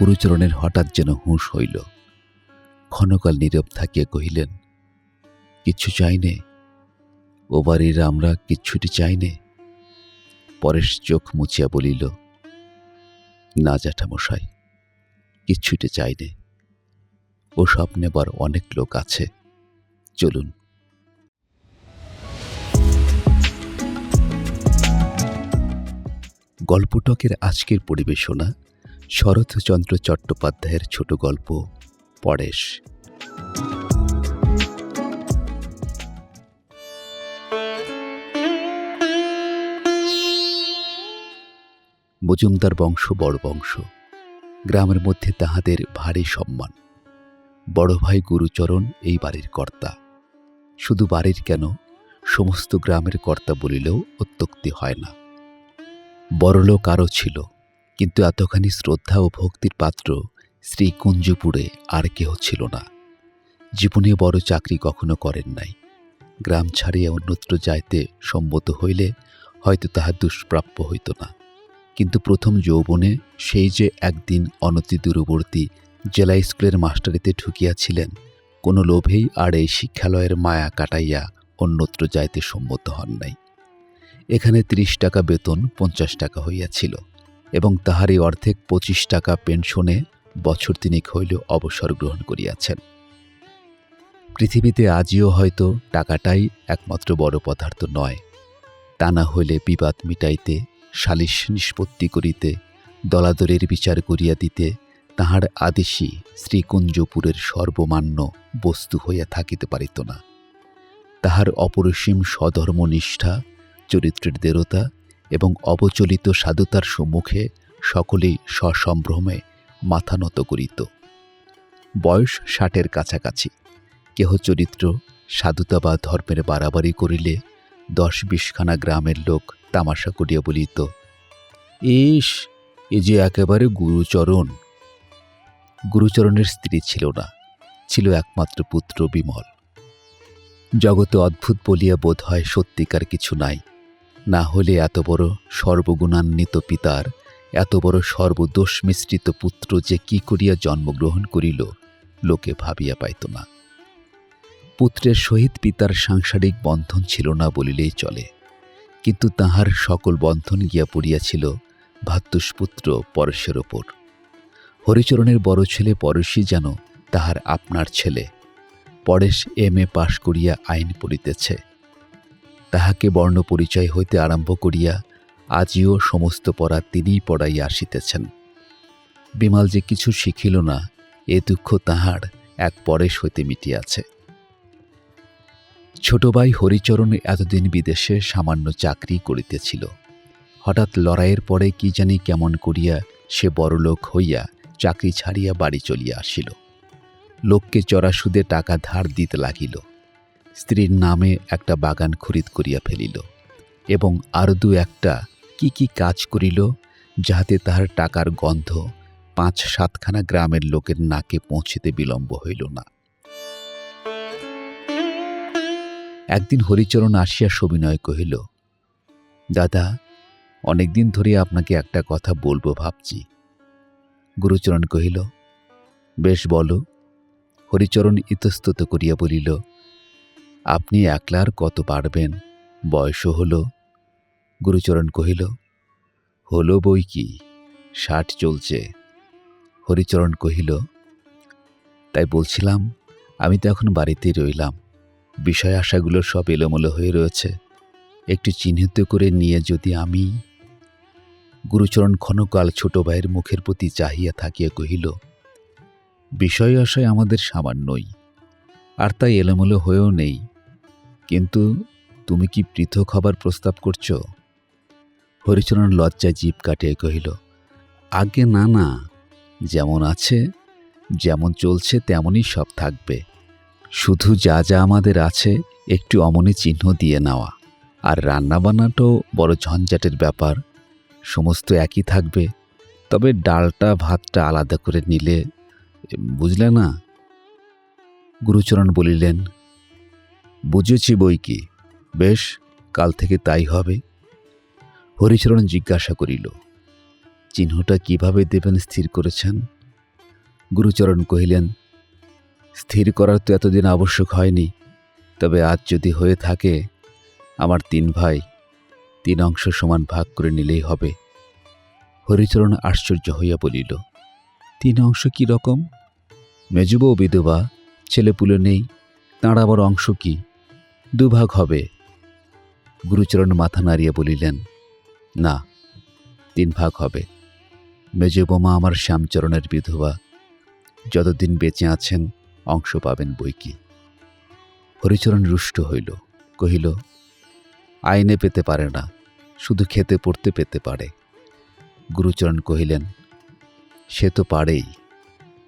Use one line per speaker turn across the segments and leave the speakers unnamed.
গুরুচরণের হঠাৎ যেন হুঁশ হইল। ক্ষণকাল নীরব থাকিয়া কহিলেন কিচ্ছু চাইনে ও বাড়ির আমরা কিচ্ছুটি চাইনে পরেশ চোখ মুছিয়া বলিল, না জ্যাঠামশাই কিচ্ছুটি চাইনে ও সব নেবার অনেক লোক আছে। চলুন। গল্পটকের আজকের পরিবেশনা শরৎচন্দ্র চট্টোপাধ্যায়ের ছোট গল্প, পরেশ। মজুমদার বংশ বড় বংশ, গ্রামের মধ্যে তাহাদের ভারী সম্মান। বড় ভাই গুরুচরণ এই বাড়ির কর্তা। শুধু বাড়ির কেন, সমস্ত গ্রামের কর্তা বলিলেও অত্যুক্তি হয় না। বড়লোক আরও ছিল। কিন্তু এতখানি শ্রদ্ধা ও ভক্তির পাত্র শ্রী কুঞ্জপুরে আর কেহ ছিল না। জীবনে বড় চাকরি কখনো করেন নাই। গ্রাম ছাড়িয়া অন্যত্র যাইতে সম্মত হইলে হয়তো তাহার দুষ্প্রাপ্য হইত না। কিন্তু প্রথম যৌবনে সেই যে একদিন অনতি দূরবর্তী জেলা স্কুলের মাস্টারিতে ঢুকিয়াছিলেন, কোনো লোভেই আর এই শিক্ষালয়ের মায়া কাটাইয়া অন্যত্র যাইতে সম্মত হন নাই। এখানে ত্রিশ টাকা বেতন পঞ্চাশ টাকা হইয়াছিল। এবং তাহারই অর্ধেক পঁচিশ টাকা পেনশনে বছর তিনেক হইল অবসর গ্রহণ করিয়াছেন। পৃথিবীতে আজিও হয়তো টাকাটাই একমাত্র বড় পদার্থ নয়। তা না হইলে বিবাদ মিটাইতে, সালিশ নিষ্পত্তি করিতে, দলাদলের বিচার করিয়া দিতে তাহার আদেশী শ্রীকুঞ্জপুরের সর্বমান্য বস্তু হইয়া থাকিতে পারিত না। তাহার অপরিসীম স্বধর্মনিষ্ঠা, চরিত্রের দেরতা এবং অবচলিত সাধুতার সম্মুখে সকলেই সসম্ভ্রমে মাথা নত করিত। বয়স ষাটের কাছাকাছি। কেহ চরিত্র সাধুতা বা ধর্মের বাড়াবাড়ি করিলে দশ বিশখানা গ্রামের লোক তামাশা করিয়া বলিত, ইস, এ যে একেবারে গুরুচরণ! গুরুচরণের স্ত্রী ছিল না, ছিল একমাত্র পুত্র বিমল। জগতে অদ্ভুত বলিয়া বোধ হয় সত্যিকার কিছু নাই। না হলে এত বড় সর্বগুণান্বিত পিতার, এত বড় সর্বদোষ মিশ্রিত পুত্র যে কি করিয়া জন্মগ্রহণ করিল, লোকে ভাবিয়া পাইত না। পুত্রের সহিত পিতার সাংসারিক বন্ধন ছিল না বলিলেই চলে। কিন্তু তাহার সকল বন্ধন গিয়া পড়িয়াছিল ভাতুষপুত্র পরশের ওপর। হরিচরণের বড় ছেলে পরশই যেন তাহার আপনার ছেলে। পরেশ এম এ পাশ করিয়া আইন পড়িতেছে। তাহাকে বর্ণ পরিচয় হইতে আরম্ভ করিয়া আজিও সমস্ত পড়া তিনিই পড়াইয়া আসিতেছেন। বিমাল যে কিছু শিখিল না, এ দুঃখ তাহার এক পরেশ হইতে মিটিয়াছে। ছোট ভাই হরিচরণ এতদিন বিদেশে সামান্য চাকরি করিতেছিল। হঠাৎ লড়াইয়ের পরে কি জানি কেমন করিয়া সে বড়লোক হইয়া চাকরি ছাড়িয়া বাড়ি চলিয়া আসিল। লোককে চড়া সুদে টাকা ধার দিতে লাগিল। স্ত্রীর নামে একটা বাগান খরিদ করিয়া ফেলিল এবং আরও দু একটা কি কি কাজ করিল যাহাতে তাহার টাকার গন্ধ পাঁচ সাতখানা গ্রামের লোকের নাকে পৌঁছিতে বিলম্ব হইল না। একদিন হরিচরণ আসিয়া সবিনয় কহিল, দাদা, অনেকদিন ধরে আপনাকে একটা কথা বলব ভাবছি। গুরুচরণ কহিল, বেশ বলো। হরিচরণ ইতস্তত করিয়া বলিল আপনি একলার কত পারবেন? বয়সও হল। গুরুচরণ কহিল, হলো বই কি? ষাট চলছে। হরিচরণ কহিল, তাই বলছিলাম, আমি তো এখন বাড়িতেই রইলাম। বিষয় আশাগুলো সব এলোমেলো হয়ে রয়েছে। একটু চিহ্নিত করে নিয়ে যদি আমি? গুরুচরণ ক্ষণকাল ছোট ভাইয়ের মুখের প্রতি চাহিয়া থাকিয়া কহিল, বিষয় আশায় আমাদের সামান্যই। আর তাই এলোমেলো হয়েও নেই। কিন্তু তুমি কি পৃথক হবার প্রস্তাব করছ? হরিচরণ লজ্জায় জীব কাটিয়ে কহিল, আগে না না। যেমন আছে, যেমন চলছে, তেমনই সব থাকবে। শুধু যা যা আমাদের আছে, একটু অমনি চিহ্ন দিয়ে নেওয়া। আর রান্নাবান্নাটাও বড় ঝঞ্ঝাটের ব্যাপার। সমস্ত একই থাকবে। তবে ডালটা, ভাতটা আলাদা করে নিলে, বুঝলে না? গুরুচরণ বলিলেন বুঝেছি বই কি। বেশ, কাল থেকে তাই হবে। হরিচরণ জিজ্ঞাসা করিল, চিহ্নটা কীভাবে দেবেন স্থির করেছেন? গুরুচরণ কহিলেন, স্থির করার তো এতদিন আবশ্যক হয়নি, তবে আজ যদি হয়ে থাকে, আমার তিন ভাই, তিন অংশ সমান ভাগ করে নিলেই হবে। হরিচরণ আশ্চর্য হইয়া বলিল, তিন অংশ কি রকম? মেজবউ বিধবা, ছেলেপুলে নেই, তাঁর আবার অংশ কি? দুভাগ হবে। গুরুচরণ মাথা নাড়িয়ে বলিলেন, না তিন ভাগ হবে। মেজবোমা আমার শ্যামচরণের বিধবা, যতদিন বেঁচে আছেন, অংশ পাবেন বই কি? হরিচরণ রুষ্ট হইল, কহিল, আইনে পেতে পারে না, শুধু খেতে পড়তে পেতে পারে। গুরুচরণ কহিলেন, সে তো পারেই,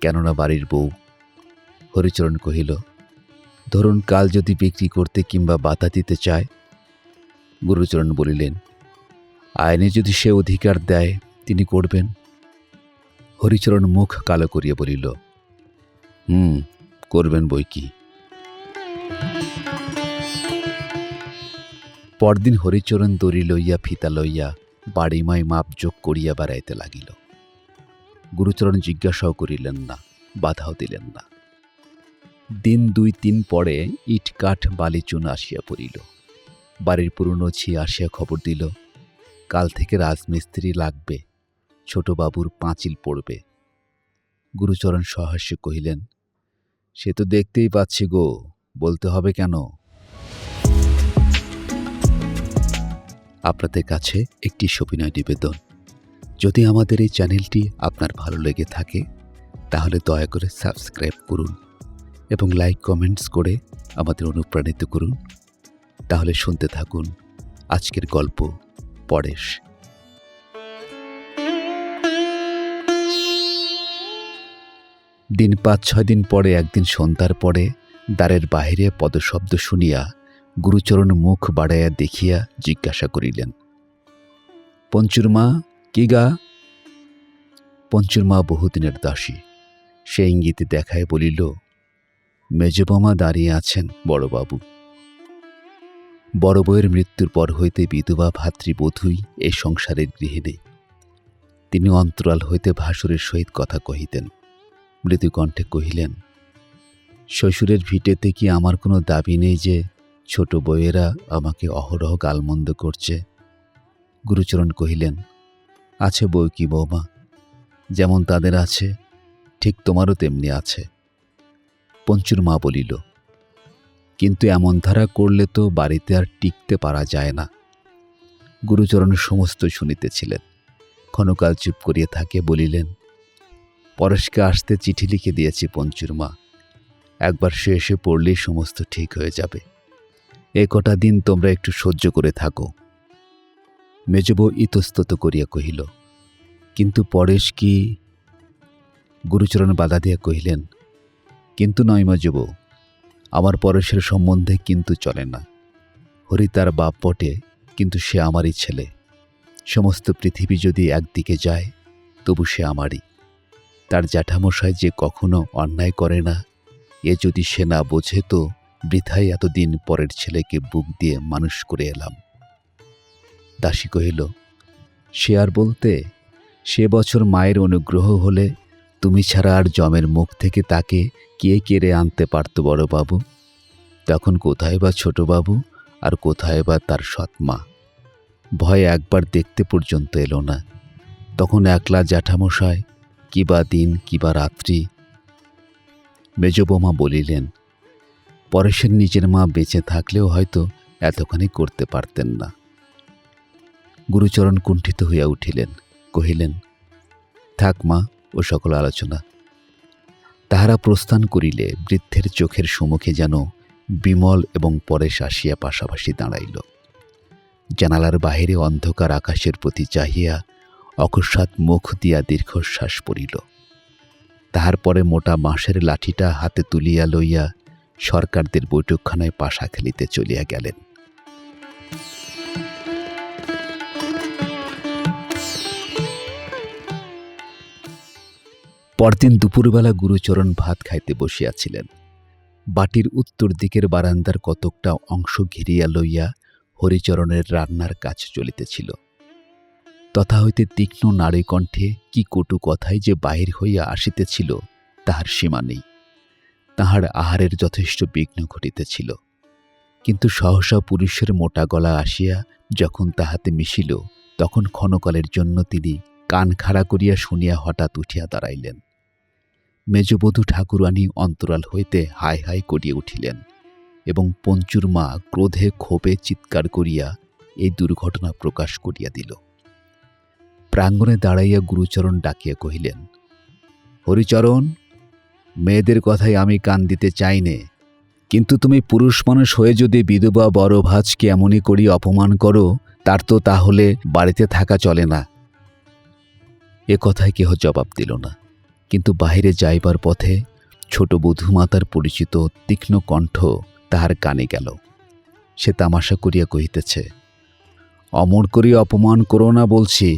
কেননা বাড়ির বউ। হরিচরণ কহিল ধরুন কাল যদি বিক্রি করতে কিংবা বাধা দিতে চায়, গুরুচরণ বলিলেন, আইনে যদি সে অধিকার দেয়, তিনি করবেন। হরিচরণ মুখ কালো করিয়া বলিল, হুম, করবেন বই কি। পরদিন হরিচরণ দড়ি লইয়া, ফিতা লইয়া বাড়িমায় মাপ যোগ করিয়া বেড়াইতে লাগিল। গুরুচরণ জিজ্ঞাসাও করিলেন না, বাধাও দিলেন না। দিন দুই তিন পরে ইট কাঠ বালি চুন আসিয়া পড়িল। বাড়ির পুরনো ছি আসিয়া খবর দিল, কাল থেকে রাজমিস্ত্রি লাগবে ছোটবাবুর পাঁচিল পড়বে। গুরুচরণ সহাস্যে কহিলেন, সে তো দেখতেই পাচ্ছি গো, বলতে হবে কেন? আপনাদের কাছে একটি সবিনয় নিবেদন। যদি আমাদের এই চ্যানেলটি আপনার ভালো লেগে থাকে, তাহলে দয়া করে সাবস্ক্রাইব করুন। এবং লাইক কমেন্টস করে আমাদের অনুপ্রাণিত করুন। তাহলে শুনতে থাকুন আজকের গল্প পরেশ। দিন পাঁচ, ছয় দিন পরে, একদিন সন্ধ্যার পরে, দ্বারের বাহিরে পদশব্দ শুনিয়া গুরুচরণ মুখ বাড়াইয়া দেখিয়া জিজ্ঞাসা করিলেন, পঞ্চুর মা, কি গা? পঞ্চুর মা বহুদিনের দাসী। সে ইঙ্গিতে দেখায় বলিল মেজবামা দাঁড়িয়ে আছেন বড়বাবু। বড় বউয়ের মৃত্যুর পর হইতে বিধবা ভাতৃবধূই এই সংসারের গৃহিণী। তিনি অন্তরাল হইতে ভাসুরের সহিত কথা কহিতেন। মৃদুকণ্ঠে কহিলেন, শ্বশুরের ভিটেতে কি আমার কোনো দাবি নেই যে ছোট বউয়েরা আমাকে অহরহ গালমন্দ করছে? গুরুচরণ কহিলেন, আছে বই কি বৌমা যেমন তাদের আছে, ঠিক তোমারও তেমনি আছে। পঞ্চুর মা বলিল, কিন্তু এমন ধারা করলে তো বাড়িতে আর টিকতে পারা যায় না। গুরুচরণ সমস্ত শুনিতেছিলেন। ক্ষণকাল চুপ করিয়া থাকে, বলিলেন, পরেশকে আসতে চিঠি লিখে দিয়েছি পঞ্চুর মা। একবার সে এসে পড়লেই সমস্ত ঠিক হয়ে যাবে। এ কটা দিন তোমরা একটু সহ্য করে থাকো। মেজবউ ইতস্তত করিয়া কহিল, কিন্তু পরেশ কি? গুরুচরণ বাধা দিয়া কহিলেন কিন্তু নয় মেজবউ আমার পরেশের সম্বন্ধে কিন্তু চলে না। হরি তার বাপ বটে, কিন্তু সে আমারই ছেলে। সমস্ত পৃথিবী যদি একদিকে যায়, তবু সে আমারই। তার জ্যাঠামশাই যে কখনো অন্যায় করে না, এ যদি সে না বোঝে তো বৃথাই এতদিন পরের ছেলেকে বুক দিয়ে মানুষ করে এলাম। দাসী কহিল, সে আর বলতে, সে বছর মায়ের অনুগ্রহ হলে তুমি ছাড়া আর জমের মুখ থেকে তাকে কে কেড়ে আনতে পারত বড়বাবু? তখন কোথায় বা ছোটবাবু আর কোথায় বা তার সৎমা? ভয় একবার দেখতে পর্যন্ত এলো না। তখন একলা জ্যাঠামশায় কিবা দিন কিবা রাত্রি? মেজবৌমা বলিলেন, পরেশের নিজের মা বেঁচে থাকলেও হয়তো এতখানি করতে পারতেন না। গুরুচরণ কুণ্ঠিত হইয়া উঠিলেন, কহিলেন, থাক মা ও সকল আলোচনা। তাহারা প্রস্থান করিলে বৃদ্ধের চোখের সম্মুখে যেন বিমল এবং পরেশ আসিয়া পাশাপাশি দাঁড়াইল। জানালার বাহিরে অন্ধকার আকাশের প্রতি চাহিয়া অকস্মাৎ মুখ দিয়া দীর্ঘশ্বাস পড়িল। তাহার পরে মোটা বাঁশের লাঠিটা হাতে তুলিয়া লইয়া সরকারদের বৈঠকখানায় পাশা খেলিতে চলিয়া গেলেন। পরদিন দুপুরবেলা গুরুচরণ ভাত খাইতে বসিয়াছিলেন। বাটির উত্তর দিকের বারান্দার কতকটা অংশ ঘিরিয়া লইয়া হরিচরণের রান্নার কাজ চলিতেছিল। তথা হইতে তীক্ষ্ণ নারী কণ্ঠে কি কটু কথাই যে বাহির হইয়া আসিতেছিল, তাহার সীমা নেই। তাহার আহারের যথেষ্ট বিঘ্ন ঘটিতেছিল। কিন্তু সহসা পুরুষের মোটা গলা আসিয়া যখন তাহাতে মিশিল, তখন ক্ষণকালের জন্য তিনি কান খাড়া করিয়া শুনিয়া হঠাৎ উঠিয়া দাঁড়াইলেন। মেজবধূ ঠাকুরানী অন্তরাল হইতে হাই হাই করিয়া উঠিলেন এবং পঞ্চুর মা ক্রোধে ক্ষোভে চিৎকার করিয়া এই দুর্ঘটনা প্রকাশ করিয়া দিল। প্রাঙ্গণে দাঁড়াইয়া গুরুচরণ ডাকিয়া কহিলেন, হরিচরণ, মেয়েদের কথায় আমি কান দিতে চাই নে, কিন্তু তুমি পুরুষ মানুষ হয়ে যদি বিধবা বড় ভাজকে এমনই করি অপমান করো, তার তো তাহলে বাড়িতে থাকা চলে না। এ কথায় কেহ জবাব দিল না। কিন্তু বাহিরে যাইবার পথে ছোট বধূমাতার পরিচিত তীক্ষ্ণ কণ্ঠ তাহার কানে গেল। সে তামাশা করিয়া কহিতেছে, অমর করি অপমান করো না বলছি।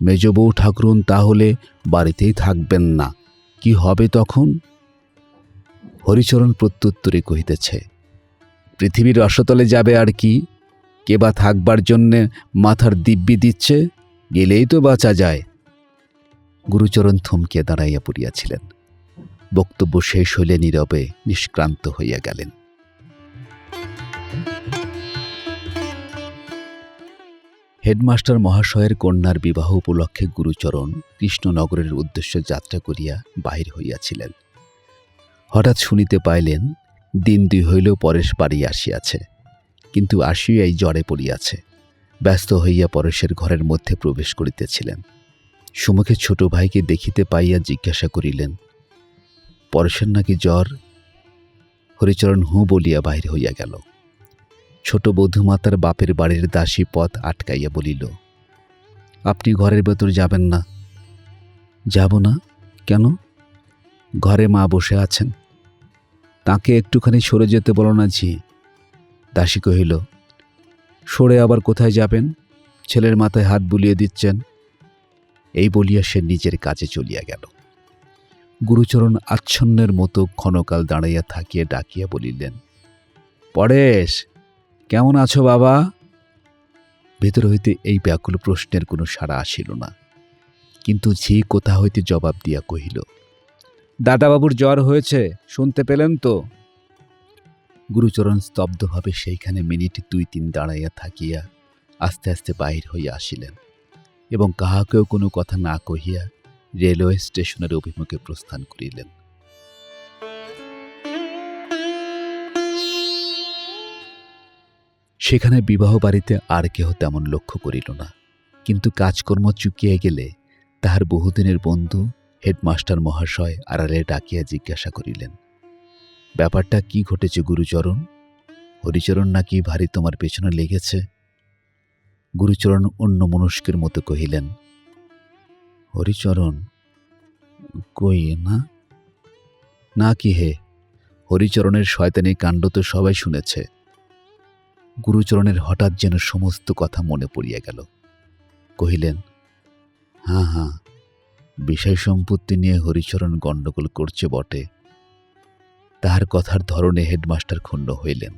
মেজ বউ ঠাকুরুন তাহলে বাড়িতেই থাকবেন না। কি হবে তখন? হরিচরণ প্রত্যুত্তরে কহিতেছে, পৃথিবীর রসতলে যাবে আর কি? কে বা থাকবার জন্যে মাথার দিব্যি দিচ্ছে? গেলেই তো বাঁচা যায়। গুরুচরণ থমকিয়া দাঁড়াইয়া পড়িয়াছিলেন। বক্তব্য শেষ হইলে নীরবে নিষ্ক্রান্ত হইয়া গেলেন। হেডমাস্টার মহাশয়ের কন্যার বিবাহ উপলক্ষে গুরুচরণ কৃষ্ণনগরের উদ্দেশ্যে যাত্রা করিয়া বাহির হইয়াছিলেন। হঠাৎ শুনিতে পাইলেন, দিন দুই হইলেও পরেশ বাড়ি আসিয়াছে, কিন্তু আসিয়াই জ্বরে পড়িয়াছে। ব্যস্ত হইয়া পরেশের ঘরের মধ্যে প্রবেশ করিতেছিলেন। সুমুখে ছোট ভাইকে দেখিতে পাইয়া জিজ্ঞাসা করিলেন, পরেশের নাকি জ্বর? হরিচরণ হু বলিয়া বাহির হইয়া গেল। ছোট বধূমাতার বাপের বাড়ির দাসী পথ আটকাইয়া বলিল, আপনি ঘরের ভেতর যাবেন না। যাব না? কেন? ঘরে মা বসে আছেন। তাকে একটুখানি সরে যেতে বলো না ঝি। দাসী কহিল, সরে আবার কোথায় যাবেন? ছেলের মাথায় হাত বুলিয়ে দিচ্ছেন। এই বলিয়া সে নিজের কাজে চলিয়া গেল। গুরুচরণ আচ্ছন্নের মতো ক্ষণকাল দাঁড়াইয়া থাকিয়া ডাকিয়া বলিলেন, পরেশ, কেমন আছো বাবা? ভেতর হইতে এই ব্যাকুল প্রশ্নের কোনো সাড়া আসিল না। কিন্তু ঝি কোথা হইতে জবাব দিয়া কহিল, দাদাবাবুর জ্বর হয়েছে, শুনতে পেলেন তো? গুরুচরণ স্তব্ধভাবে সেইখানে মিনিট দুই তিন দাঁড়াইয়া থাকিয়া আস্তে আস্তে বাহির হইয়া আসিলেন। এবং কাহাকেও কোনো কথা না কহিয়া রেলওয়ে স্টেশনের অভিমুখে প্রস্থান করিলেন। সেখানে বিবাহ বাড়িতে আর কেহ তেমন লক্ষ্য করিল না। কিন্তু কাজকর্ম চুকিয়ে গেলে তাহার বহুদিনের বন্ধু হেডমাস্টার মহাশয় আড়ালে ডাকিয়া জিজ্ঞাসা করিলেন, ব্যাপারটা কি ঘটেছে গুরুচরণ? হরিচরণ নাকি ভারী তোমার পেছনে লেগেছে? গুরুচরণ অন্য মনস্কের মতো কহিলেন, হরিচরণ, কই না? না কি হে? হরিচরণের শয়তানি কাণ্ড তো সবাই শুনেছে। গুরুচরণের হঠাৎ যেন সমস্ত কথা মনে পড়িয়া গেল। কহিলেন হাঁ হাঁ বিষয় সম্পত্তি নিয়ে হরিচরণ গণ্ডগোল করছে বটে। তাহার কথার ধরনে হেডমাস্টার ক্ষুণ্ণ হইলেন।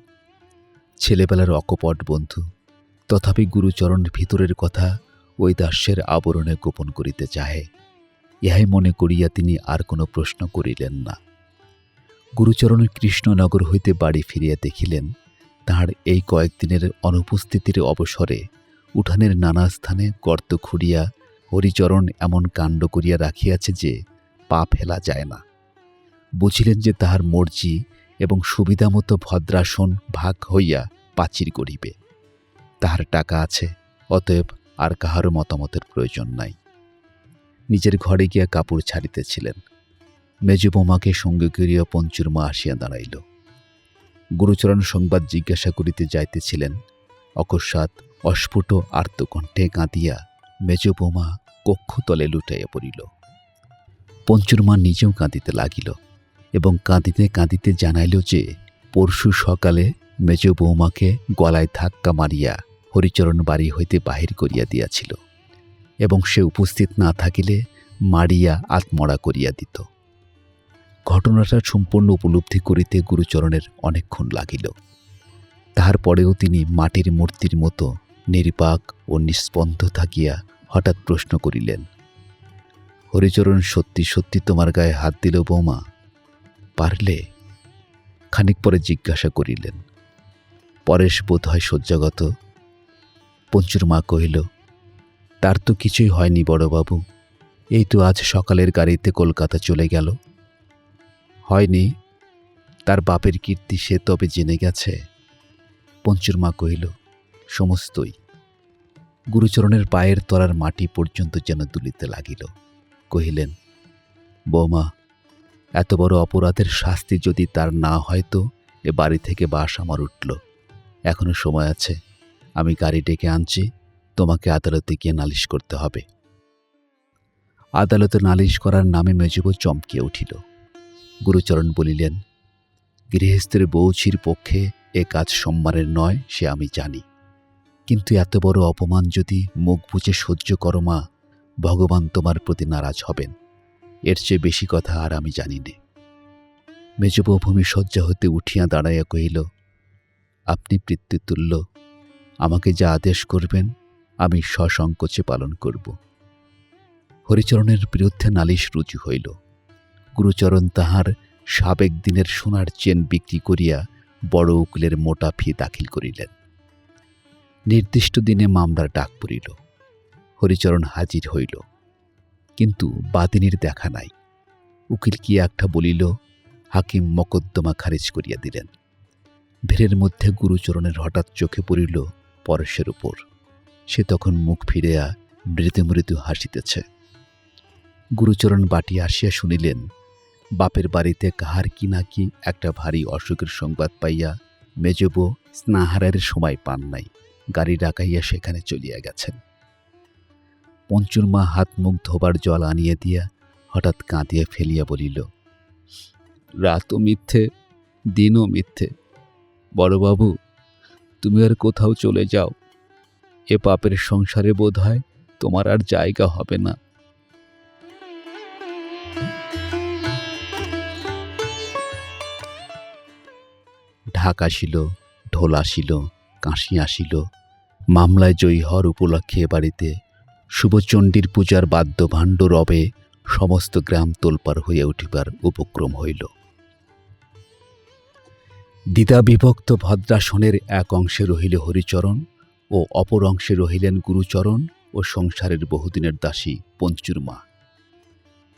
ছেলেবেলার অকপট বন্ধু তথাপি গুরুচরণ ভিতরের কথা ওই দাস্যের আবরণে গোপন করিতে চাহে। ইহাই মনে করিয়া তিনি আর কোনো প্রশ্ন করিলেন না। গুরুচরণ কৃষ্ণনগর হইতে বাড়ি ফিরিয়া দেখিলেন, তাহার এই কয়েকদিনের অনুপস্থিতির অবসরে উঠানের নানা স্থানে গর্ত খুঁড়িয়া হরিচরণ এমন কাণ্ড করিয়া রাখিয়াছে যে পা ফেলা যায় না। বুঝিলেন যে তাহার মর্জি এবং সুবিধামতো ভদ্রাসন ভাগ হইয়া পাচির করিবে। তাহার টাকা আছে, অতএব আর কাহারও মতামতের প্রয়োজন নাই। নিজের ঘরে গিয়া কাপড় ছাড়িতেছিলেন। মেজু বোমাকে সঙ্গে করিয়া পঞ্চুর মা আসিয়া দাঁড়াইল। গুরুচরণ সংবাদ জিজ্ঞাসা করিতে যাইতেছিলেন, অকস্মাৎ অস্ফুট আর্তকণ্ঠে কাঁদিয়া মেজ বোমা কক্ষতলে লুটাইয়া পড়িল। পঞ্চুর মা নিজেও কাঁদিতে লাগিল এবং কাঁদিতে কাঁদিতে জানাইল যে পরশু সকালে মেজ বৌমাকে গলায় ধাক্কা মারিয়া হরিচরণ বাড়ি হইতে বাহির করিয়া দিয়াছিল এবং সে উপস্থিত না থাকিলে মারিয়া আত্মরা করিয়া দিত। ঘটনাটা সম্পূর্ণ উপলব্ধি করিতে গুরুচরণের অনেকক্ষণ লাগিল। তাহার পরেও তিনি মাটির মূর্তির মতো নির্বাক ও নিস্পন্দ থাকিয়া হঠাৎ প্রশ্ন করিলেন, হরিচরণ, সত্যি সত্যি তোমার গায়ে হাত দিল বৌমা? পারলে? খানিক পরে জিজ্ঞাসা করিলেন পরেশ বোধ হয় শয্যাগত। পঞ্চুর মা কহিল, তার তো কিছুই হয়নি বড়বাবু। এই তো আজ সকালের গাড়িতে কলকাতা চলে গেল। হয়নি, তার বাপের কীর্তি সে তবে জেনে গেছে। পঞ্চুর মা কহিল, সমস্তই। গুরুচরণের পায়ের তলার মাটি পর্যন্ত যেন দুলিতে লাগিল। কহিলেন, বৌমা, এত বড় অপরাধের শাস্তি যদি তার না হয় তো এ বাড়ি থেকে বাস আমার উঠল। এখনও সময় আছে। আমি গাড়ি ডেকে আনছি। তোমাকে আদালতে গিয়ে নালিশ করতে হবে। আদালতে নালিশ করার নামে মেজব চমকে উঠিল। গুরুচরণ বলিলেন, গৃহস্থের বৌছির পক্ষে এ কাজ সম্মানের নয়, সে আমি জানি। কিন্তু এত বড় অপমান যদি মুখ বুঝে সহ্য করো মা, ভগবান তোমার প্রতি নারাজ হবেন। এর চেয়ে বেশি কথা আর আমি জানি নে। মেজব ভূমি শয্যা হতে উঠিয়া দাঁড়াইয়া কহিল আপনি পিতৃতুল্য। আমাকে যা আদেশ করবেন, আমি সসংকোচে পালন করব। হরিচরণের বিরুদ্ধে নালিশ রুজু হইল। গুরুচরণ তাহার সাবেক দিনের সোনার চেন বিক্রি করিয়া বড় উকিলের মোটা ফি দাখিল করিলেন। নির্দিষ্ট দিনে মামলার ডাক পড়িল। হরিচরণ হাজির হইল। কিন্তু বাদিনীর দেখা নাই। উকিল কি একটা বলিল, হাকিম মকদ্দমা খারিজ করিয়া দিলেন। ভিড়ের মধ্যে গুরুচরণের হঠাৎ চোখে পড়িল পরশের উপর। সে তখন মুখ ফিরিয়া মৃদু মৃদু হাসিতেছে। গুরুচরণ বাটি আসিয়া শুনিলেন, বাপের বাড়িতে কাহার কি না কি একটা ভারী অসুখের সংবাদ পাইয়া মেজবো স্নাহারের সময় পান নাই, গাড়ি ডাকাইয়া সেখানে চলিয়া গেছেন। পঞ্চুর মা হাত মুখ ধোবার জল আনিয়ে দিয়া হঠাৎ কাঁদিয়া ফেলিয়া বলিল রাতও মিথ্যে, দিনও মিথ্যে বড়বাবু, তুমি আর কোথাও চলে যাও। এ পাপের সংসারে বোধ হয় তোমার আর জায়গা হবে না। ঢাক আসিল, ঢোল আসিল কাশি আসিল, মামলায় জয়ী হওয়ার উপলক্ষে বাড়িতে শুভচণ্ডীর পূজার বাদ্যভাণ্ড রবে সমস্ত গ্রাম তোলপার হইয়া উঠিবার উপক্রম হইল। দ্বিধা বিভক্ত ভদ্রাসনের এক অংশে রহিল হরিচরণ ও অপর অংশে রহিলেন গুরুচরণ ও সংসারের বহুদিনের দাসী পঞ্চুর মা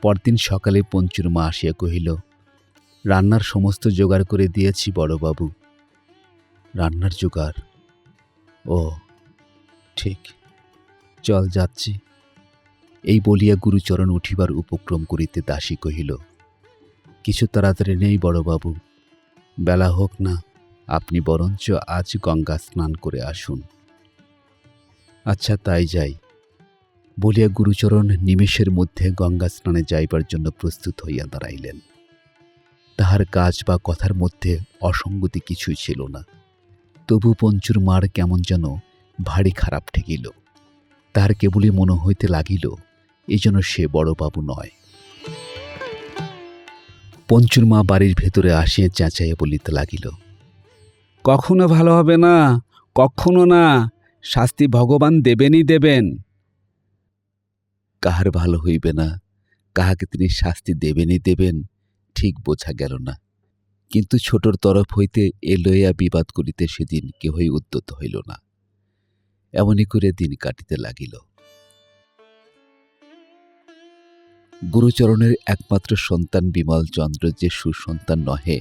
পরদিন সকালে পঞ্চুর মা আসিয়া কহিল, রান্নার সমস্ত জোগাড় করে দিয়েছি বড়বাবু। রান্নার জোগাড়? ও, ঠিক। চল যাচ্ছি। এই বলিয়া গুরুচরণ উঠিবার উপক্রম করিতে দাসী কহিল, কিছু তাড়াতাড়ি নেই বড়বাবু। বেলা হোক না, আপনি বরঞ্চ আজ গঙ্গা স্নান করে আসুন। আচ্ছা তাই যাই। বলিয়া গুরুচরণ নিমেষের মধ্যে গঙ্গা স্নানে যাইবার জন্য প্রস্তুত হইয়া দাঁড়াইলেন। তাহার কাজ বা কথার মধ্যে অসঙ্গতি কিছুই ছিল না। তবু পঞ্চুর মার কেমন যেন ভারী খারাপ ঠেকিল। তাহার কেবলই মনে হইতে লাগিল এই জন্য সে বড়বাবু নয়। পঞ্চুর মা বাড়ির ভেতরে আসিয়া চেঁচাইয়া বলিতে লাগিল,
কখনো ভালো হবে না, কখনো না, শাস্তি ভগবান দেবেনই দেবেন।
কাহার ভালো হইবে না, কাহাকে তিনি শাস্তি দেবেনই দেবেন, ঠিক বোঝা গেল না। কিন্তু ছোটর তরফ হইতে এ লইয়া বিবাদ করিতে সেদিন কেহই উদ্যত হইল না। এমনই করে দিন কাটিতে লাগিল। গুরুচরণের একমাত্র সন্তান বিমল চন্দ্র যে সুসন্তান নহে,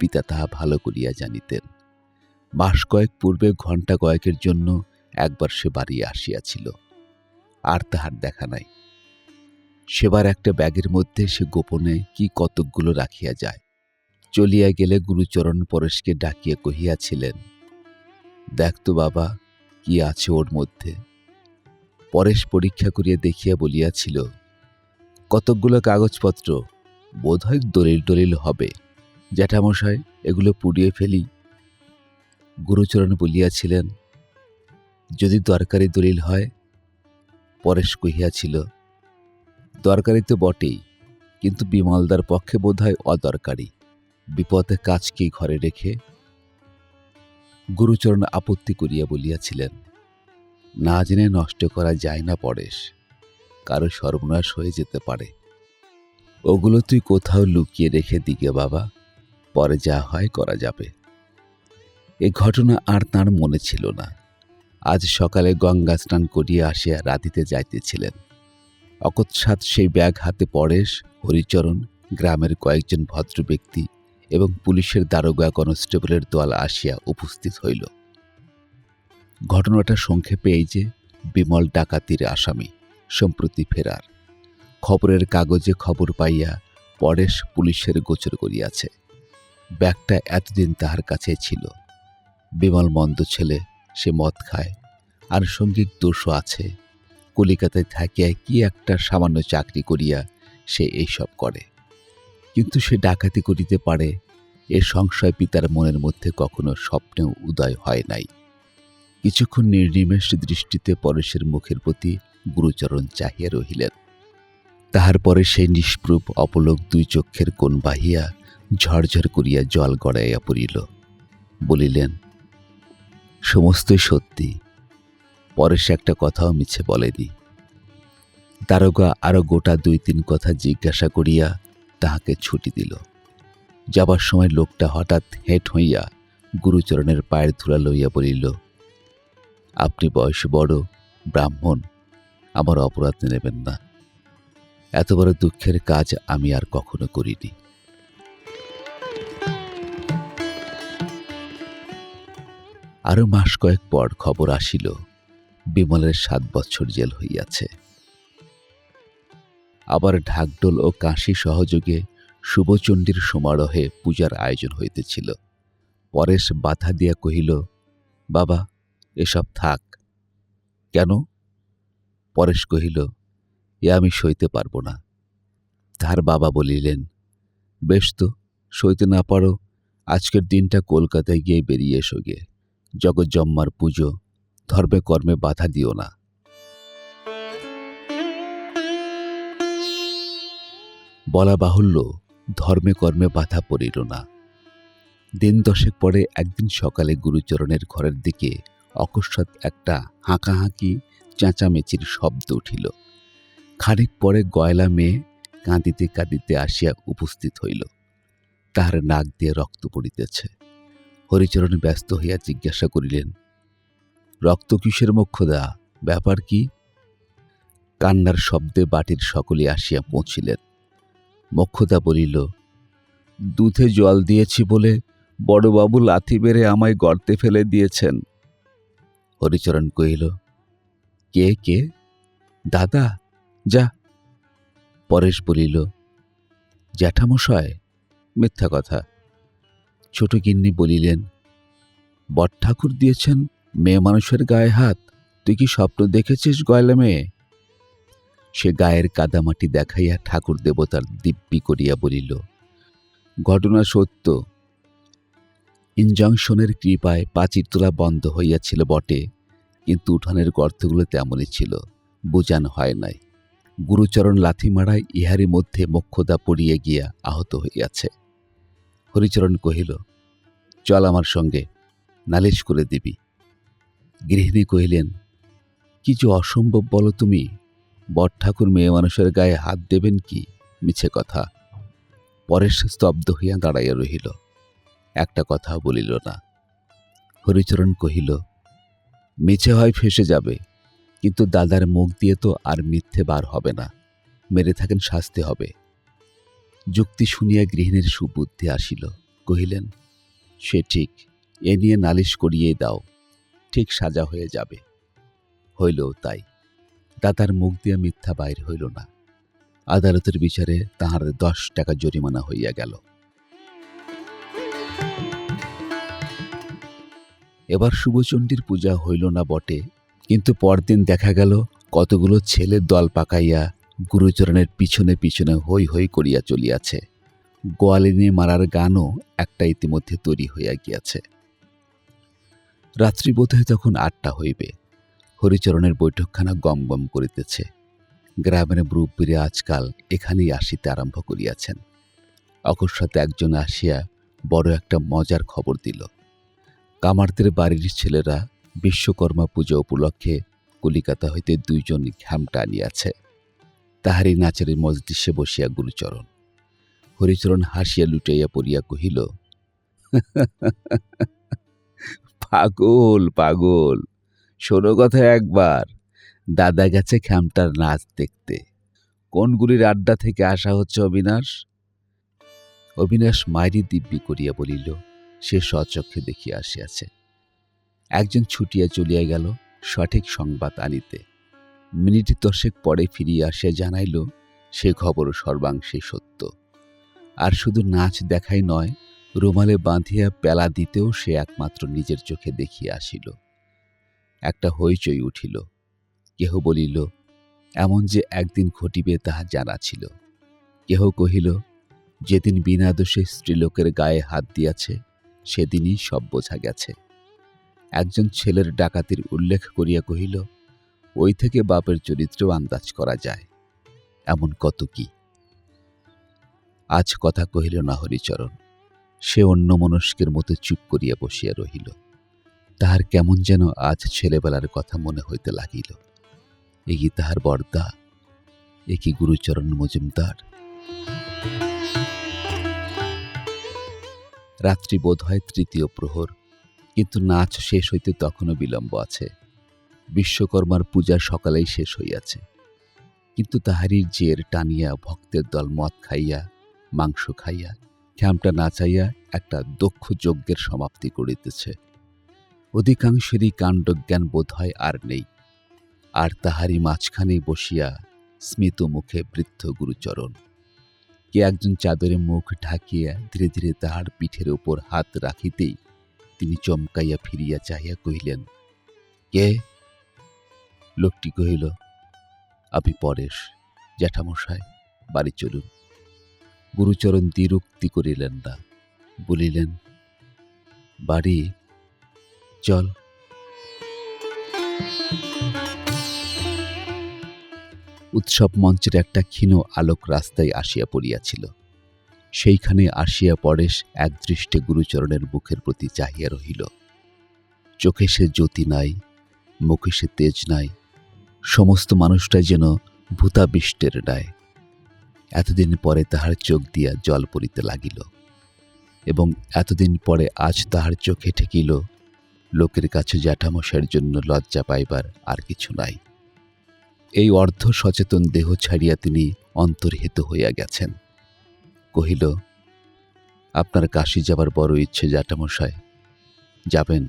পিতা তাহা ভালো করিয়া জানিতেন। মাস কয়েক পূর্বে ঘণ্টা কয়েকের জন্য একবার সে বাড়ি আসিয়াছিল, আর তাহার দেখা নাই। সেবার একটা ব্যাগের মধ্যে সে গোপনে কি কতকগুলো রাখিয়া যায়। চলিয়া গেলে গুরুচরণ পরেশকে ডাকিয়া কহিয়াছিলেন, দেখ তো বাবা, কি আছে ওর মধ্যে? পরেশ পরীক্ষা করিয়া দেখিয়া বলিয়াছিল কতকগুলো কাগজপত্র বোধহয় দলিল টলিল হবে। জ্যাঠামশাই এগুলো পুড়িয়ে ফেলি। গুরুচরণ বলিয়াছিলেন, যদি দরকারি দলিল হয়? পরেশ কহিয়াছিল, দরকারি তো বটেই, কিন্তু বিমলদার পক্ষে বোধহয় অদরকারি। বিপদে কাজকে ঘরে রেখে? গুরুচরণ আপত্তি করিয়া বলিয়াছিলেন, না জেনে নষ্ট করা যায় না পরেশ। কারও সর্বনাশ হয়ে যেতে পারে। ওগুলো তুই কোথাও লুকিয়ে রেখে দিকে বাবা, পরে যা হয় করা যাবে। এ ঘটনা আর তার মনে ছিল না। আজ সকালে গঙ্গা স্নান করিয়া আসিয়া রাধিতে যাইতেছিলেন। অকৎসাৎ সেই ব্যাগ হাতে পরেশ হরিচরণ, গ্রামের কয়েকজন ভদ্র ব্যক্তি এবং পুলিশের দারোগা কনস্টেবলের দল আসিয়া উপস্থিত হইল। ঘটনাটা সংক্ষেপে এই যে, বিমল ডাকাতির আসামি। সম্প্রতি ফেরার। খবরের কাগজে খবর পাইয়া পরেশ পুলিশের গোচর করিয়াছে। ব্যাগটা এতদিন তাহার কাছে ছিল। বিমল মন্দ ছেলে, সে মদ খায়, আর সংগীত দোষও আছে। কলিকাতায় থাকিয়া কি একটা সামান্য চাকরি করিয়া সে এইসব করে। কিন্তু সে ডাকাতি করিতে পারে, এ সংশয় পিতার মনের মধ্যে কখনো স্বপ্নেও উদয় হয় নাই। কিছুক্ষণ নির্নিমেষ দৃষ্টিতে পরেশের মুখের প্রতি গুরুচরণ চাহিয়া রহিলেন। তাহার পরে সেই নিষ্প্রূপ অপলোক দুই চক্ষের কোণ বাহিয়া ঝরঝর করিয়া জল গড়াইয়া পড়িল। বলিলেন, সমস্তই সত্যি। পরেশ একটা কথাও মিছে বলেনি। দারোগা আরও গোটা দুই তিন কথা জিজ্ঞাসা করিয়া তাহাকে ছুটি দিল। যাবার সময় লোকটা হঠাৎ হেঁট হইয়া গুরুচরণের পায়ের ধুলা লইয়া বলিল, আপনি বয়স বড়, ব্রাহ্মণ। আমার অপরাধ নেবেন না। এত বড় দুঃখের কাজ আমি আর কখনো করিনি। আরও মাস কয়েক পর খবর আসিল, বিমলের সাত বছর জেল হইয়াছে। আবার ঢাকডোল ও কাশি সহযোগে শুভচণ্ডীর সমারোহে পূজার আয়োজন হইতেছিল। পরেশ বাধা দিয়া কহিল, বাবা, এসব থাক। কেন? পরেশ কহিল, এ আমি সইতে পারব না। তাহার বাবা বলিলেন, বেশ তো, সইতে না পারো, আজকের দিনটা কলকাতায় গিয়ে বেরিয়ে এসো গে। জগজ্জম্মার পুজো, ধর্মে কর্মে বাধা দিও না। বলা বাহুল্য, ধর্মে কর্মে বাধা পড়িল না। দিন দশেক পরে একদিন সকালে গুরুচরণের ঘরের দিকে অকস্মাৎ একটা হাঁকাহাঁকি চেঁচামেচির শব্দ উঠিল। খানিক পরে গয়লা মেয়ে কাঁদিতে কাঁদিতে আসিয়া উপস্থিত হইল। তাহার নাক দিয়ে রক্ত পড়িতেছে। হরিচরণ ব্যস্ত হইয়া জিজ্ঞাসা করিলেন, রক্ত কিসের মোক্ষদা? ব্যাপার কি? কান্নার শব্দে বাটির সকলে আসিয়া পৌঁছিলেন। মোক্ষদা বলিল, দুধে জল দিয়েছি বলে বড়বাবু লাথি বেড়ে আমায় গর্তে ফেলে দিয়েছেন। হরিচরণ কহিল কে কে? দাদা, যা। পরেশ বলিল, জ্যাঠামশায়, মিথ্যা কথা। ছোট গিন্নি বলিলেন বট ঠাকুর দিয়েছেন মেয়ে মানুষের গায়ে হাত। তুই কি স্বপ্ন দেখেছিস গয়লা মেয়ে? সে গায়ের কাদামাটি দেখাইয়া ঠাকুর দেবতার দিব্যি করিয়া বলিল, ঘটনা সত্য। ইনজাংশনের কৃপায় পাচির তোলা বন্ধ হইয়াছিল বটে। কিন্তু উঠানের গর্তগুলো তেমনই ছিল, বুঝান হয় নাই। গুরুচরণ লাথি মারায় ইহারি মধ্যে মোক্ষদা পড়িয়া গিয়া আহত হইয়াছে। হরিচরণ কহিল, চল আমার সঙ্গে, নালিশ করে দিবি। গৃহিণী কহিলেন, কিছু অসম্ভব বলো তুমি বট ঠাকুর মেয়ে মানুষের গায়ে হাত দেবেন কি, মিছে কথা? পরেশ স্তব্ধ হইয়া দাঁড়াইয়া রহিল। একটা কথা বলিল না। হরিচরণ কহিল মিছে হয় ফেসে যাবে, কিন্তু দাদার মুখ দিয়ে তো আর মিথ্যে বার হবে না, মেরে থাকেন শাস্তি হবে। যুক্তি শুনিয়া গৃহিণীর সুবুদ্ধি আসিল, কহিলেন, সে ঠিক, এ নিয়ে নালিশ করিয়েই দাও, ঠিক সাজা হয়ে যাবে। হইলও তাই, দাদার মুখ দিয়ে মিথ্যা বাইর হইল না। আদালতের বিচারে তাহার দশ টাকা জরিমানা হইয়া গেল। এবার শুভচণ্ডীর পূজা হইল না বটে। কিন্তু পরদিন দেখা গেল, কতগুলো ছেলে দল পাকাইয়া গুরুচরণের পিছনে পিছনে হৈ হৈ করিয়া চলিয়াছে। গোয়ালিনী মারার গানও একটা ইতিমধ্যে তৈরি হইয়া গিয়াছে। রাত্রি বোধহয় তখন আটটা হইবে। হরিচরণের বৈঠকখানা গম গম করিতেছে। গ্রামের ব্রুপিরে আজকাল এখানেই আসিতে আরম্ভ করিয়াছেন। অকস্মাতে একজন আসিয়া বড় একটা মজার খবর দিল। কামারদের বাড়ির ছেলেরা বিশ্বকর্মা পূজা উপলক্ষে কলিকাতা হইতে দুইজন ঘ্যামটা আনিয়াছে তাহারই নাচের মজলিসে বসিয়া গুরুচরণ। হরিচরণ হাসিয়া লুটাইয়া পড়িয়া কহিল, পাগল পাগল, শোনো কথা একবার। দাদা গেছে খ্যামটার নাচ দেখতে। কোনগুলির আড্ডা থেকে আসা হচ্ছে অবিনাশ? অবিনাশ মায়েরই দিব্যি করিয়া বলিল সে স্বচক্ষে দেখিয়া আসিয়াছে। একজন ছুটিয়া চলিয়া গেল, সঠিক সংবাদ আনিতে। মিনিট দশেক পরে ফিরিয়া আসিয়া জানাইল, সে খবর সর্বাংশে সত্য। আর শুধু নাচ দেখাই নয়, রুমালে বাঁধিয়া পেলা দিতেও সে একমাত্র নিজের চোখে দেখিয়া আসিল। একটা হইচই উঠিল। কেহ বলিল, এমন যে একদিন ঘটিবে তাহা জানা ছিল। কেহ কহিল, যেদিন বিনা দোষে স্ত্রীলোকের গায়ে হাত দিয়াছে সেদিনই সব বোঝা গেছে। একজন ছেলের ডাকাতির উল্লেখ করিয়া কহিল, ওই থেকে বাপের চরিত্র আন্দাজ করা যায়। এমন কত কি? আজ কথা কহিল না হরিচরণ। সে অন্য মনস্কের মতো চুপ করিয়া বসিয়া রহিল। তাহার কেমন যেন আজ ছেলেবেলার কথা মনে হইতে লাগিল। এ কি তাহার বর্দা? এ কি গুরুচরণ মজুমদার? রাত্রি বোধ হয় তৃতীয় প্রহর, কিন্তু নাচ শেষ হইতে তখনও বিলম্ব আছে। বিশ্বকর্মার পূজা সকালেই শেষ হইয়াছে। কিন্তু তাহারই জের টানিয়া ভক্তের দল মদ খাইয়া, মাংস খাইয়া খ্যামটা নাচাইয়া একটা দক্ষ যজ্ঞের সমাপ্তি করিতেছে। অধিকাংশেরই কাণ্ডজ্ঞান বোধ হয় আর নেই। আর তাহারই মাঝখানে বসিয়া স্মিত মুখে বৃদ্ধ গুরুচরণ। কে একজন চাদরে মুখ ঢাকিয়া ধীরে ধীরে তাহার পিঠের উপর হাত রাখিতেই তিনি চমকাইয়া ফিরিয়া চাহিয়া কহিলেন, কে? লোকটি কহিল আপনি পরেশ জ্যাঠামশাই বাড়ি চলুন। গুরুচরণ দ্বিরুক্তি করিলেন না, বলিলেন, বাড়ি, চল। উৎসব মঞ্চের একটা ক্ষীণ আলোক রাস্তায় আসিয়া পড়িয়াছিল। সেইখানে আসিয়া পরেশ একদৃষ্টে গুরুচরণের মুখের প্রতি চাহিয়া রহিল। চোখে সে জ্যোতি নাই, মুখে সে তেজ নাই, সমস্ত মানুষটাই যেন ভূতাবিষ্টের ন্যায়। এতদিন পরে তাহার চোখ দিয়া জল পড়িতে লাগিল এবং এতদিন পরে আজ তাহার চোখে ঠেকিল, লোকের কাছে জ্যাঠামশাইয়ের জন্য লজ্জা পাইবার আর কিছু নাই। এই অর্ধ সচেতন দেহ ছাড়িয়া তিনি অন্তর্হিত হইয়া গেছেন। কহিল, আপনার কাশি যাবার বড় ইচ্ছে জ্যাঠামশাই যাবেন।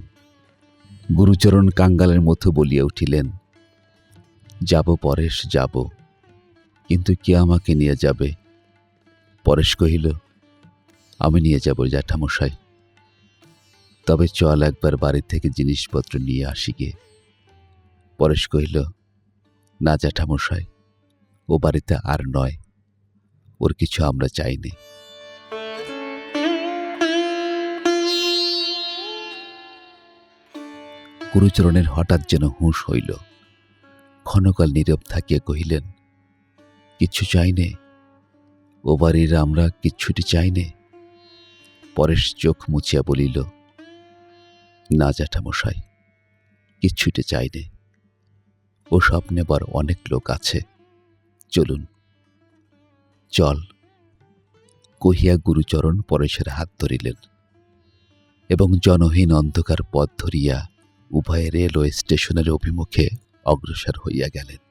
গুরুচরণ কাঙ্গালের মতো বলিয়া উঠিলেন, যাব, পরেশ, যাব। কিন্তু কে আমাকে নিয়ে যাবে? পরেশ কহিল, আমি নিয়ে যাব জ্যাঠামশাই তবে চল একবার বাড়ি থেকে জিনিসপত্র নিয়ে আসি গে। পরেশ কহিল না জ্যাঠামশাই, ও বাড়িতে আর নয়। ওর কিছু আমরা চাইনি। গুরুচরণের হঠাৎ যেন হুঁশ হইল। ক্ষণকাল নীরব থাকিয়া কহিলেন কিচ্ছু চাইনে? ও বাড়ির আমরা কিচ্ছুটি চাইনে? পরেশ চোখ মুছিয়া বলিল, না জ্যাঠামশাই কিচ্ছুটি চাইনে। ও সব নেবার অনেক লোক আছে। চলুন। চল। কহিয়া গুরুচরণ পরেশের হাত ধরিলেন এবং জনহীন অন্ধকার পথ ধরিয়া উভয়ে রেলওয়ে স্টেশনের অভিমুখে অগ্রসর হইয়া গেলেন।